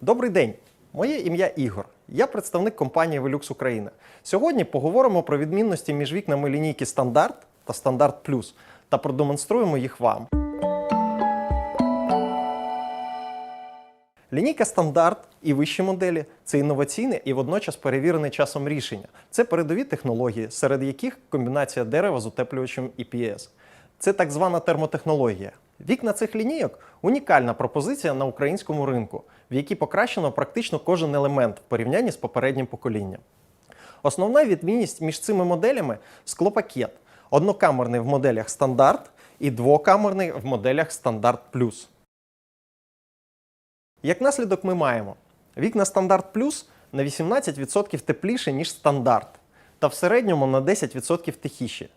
Добрий день! Моє ім'я Ігор. Я представник компанії Velux Україна. Сьогодні поговоримо про відмінності між вікнами лінійки Стандарт та Стандарт Плюс та продемонструємо їх вам. Лінійка стандарт і вищі моделі це інноваційне і водночас перевірене часом рішення. Це передові технології, серед яких комбінація дерева з утеплювачем EPS. Це так звана термотехнологія. Вікна цих лінійок унікальна пропозиція на українському ринку, в якій покращено практично кожен елемент в порівнянні з попереднім поколінням. Основна відмінність між цими моделями склопакет. Однокамерний в моделях стандарт і двокамерний в моделях стандарт плюс. Як наслідок ми маємо вікна стандарт плюс на 18% тепліше, ніж стандарт, та в середньому на 10% тихіше.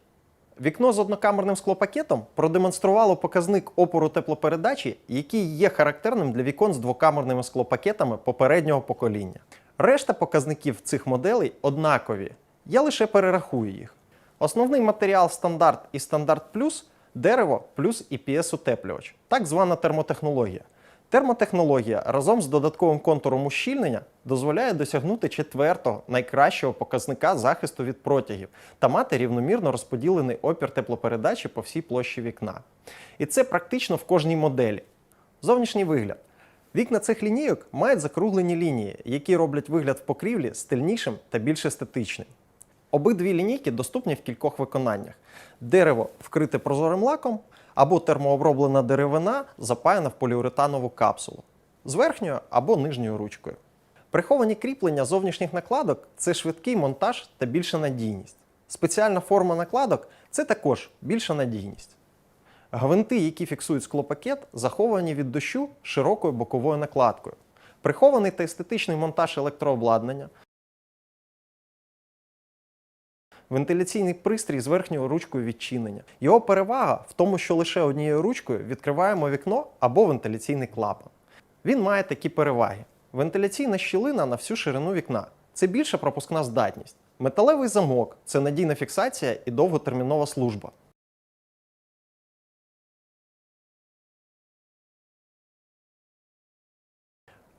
Вікно з однокамерним склопакетом продемонструвало показник опору теплопередачі, який є характерним для вікон з двокамерними склопакетами попереднього покоління. Решта показників цих моделей однакові. Я лише перерахую їх. Основний матеріал стандарт і стандарт плюс дерево плюс EPS утеплювач, так звана термотехнологія. Термотехнологія разом з додатковим контуром ущільнення дозволяє досягнути четвертого найкращого показника захисту від протягів та мати рівномірно розподілений опір теплопередачі по всій площі вікна. І це практично в кожній моделі. Зовнішній вигляд. Вікна цих лінійок мають закруглені лінії, які роблять вигляд в покрівлі стильнішим та більш естетичним. Обидві лінійки доступні в кількох виконаннях: дерево вкрите прозорим лаком або термооброблена деревина, запаяна в поліуретанову капсулу з верхньою або нижньою ручкою. Приховані кріплення зовнішніх накладок це швидкий монтаж та більша надійність. Спеціальна форма накладок це також більша надійність. Гвинти, які фіксують склопакет, заховані від дощу широкою боковою накладкою. Прихований та естетичний монтаж електрообладнання, Вентиляційний пристрій з верхньою ручкою відчинення. Його перевага в тому, що лише однією ручкою відкриваємо вікно або вентиляційний клапан. Він має такі переваги: вентиляційна щілина на всю ширину вікна це більша пропускна здатність. Металевий замок це надійна фіксація і довготермінова служба.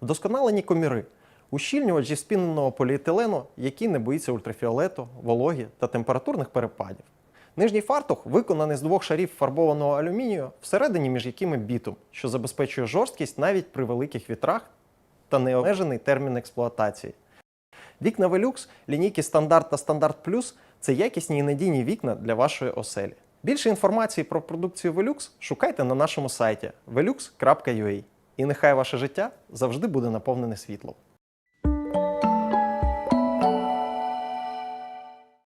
Вдосконалені коміри. Ущільнювач зі спіненого поліетилену, який не боїться ультрафіолету, вологі та температурних перепадів. Нижній фартух виконаний з двох шарів фарбованого алюмінію, всередині між якими бітум, що забезпечує жорсткість навіть при великих вітрах та необмежений термін експлуатації. Вікна Velux, лінійки Стандарт та Стандарт Плюс це якісні і надійні вікна для вашої оселі. Більше інформації про продукцію Velux шукайте на нашому сайті velux.ua. І нехай ваше життя завжди буде наповнене світлом.